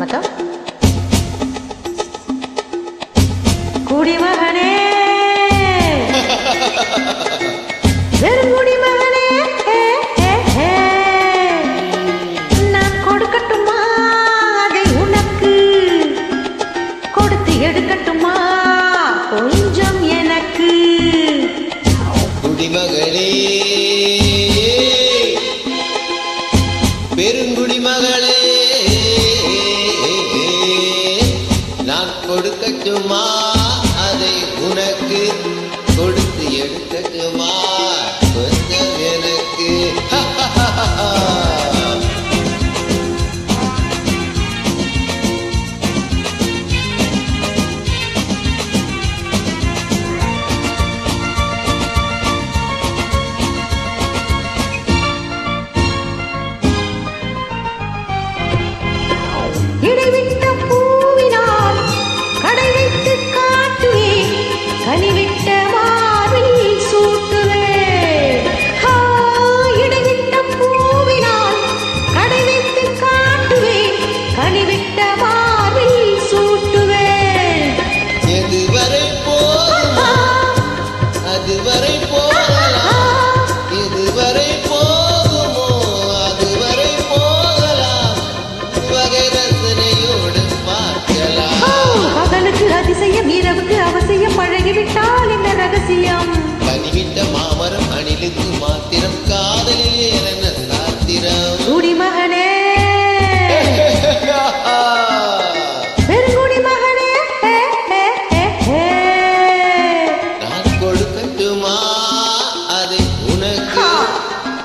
வணக்கம். குடிமகனே வெறும் குடிமகனே நான் கொடுக்கட்டுமா? அதை உனக்கு கொடுத்து எடுக்கட்டுமா? கொஞ்சம் எனக்கு. கொடுக்கட்டுமா பழகிவிட்டால் என்ன ரகசியம்? கனிவிட்ட மாமரம் அணிலுக்கு மாத்திரம் காதலில் ஏறன சாத்திரம். குடிமகனே பெருங்குடி மகனே. ஹே, ஹே, ஹே, ஹே. நான் கொடுக்கட்டுமா? அதை உனக்கு ஆ.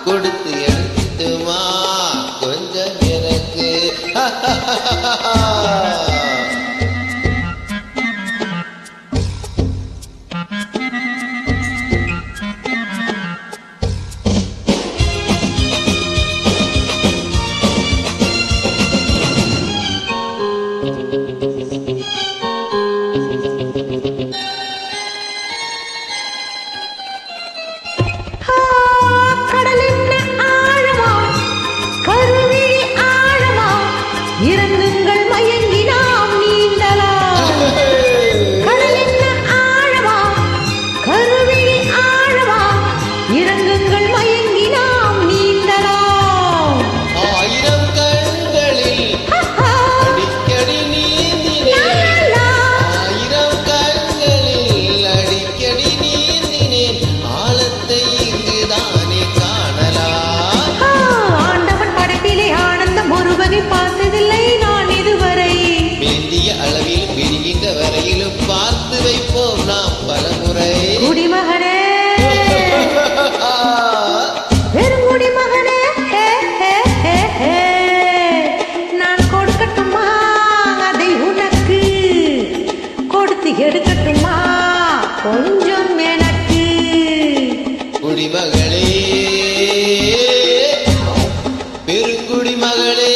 கொடுத்து எடுத்துமா கொஞ்சம் எனக்கு. எடுக்கட்டுமா? கொஞ்சம் எனக்கு குடிமகளே பெருங்குடிமகளே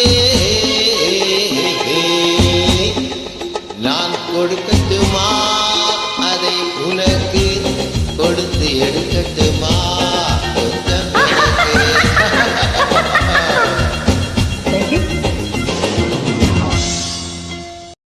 நான் கொடுக்கட்டுமா? அதை உனக்கு கொடுத்து எடுக்கட்டுமா?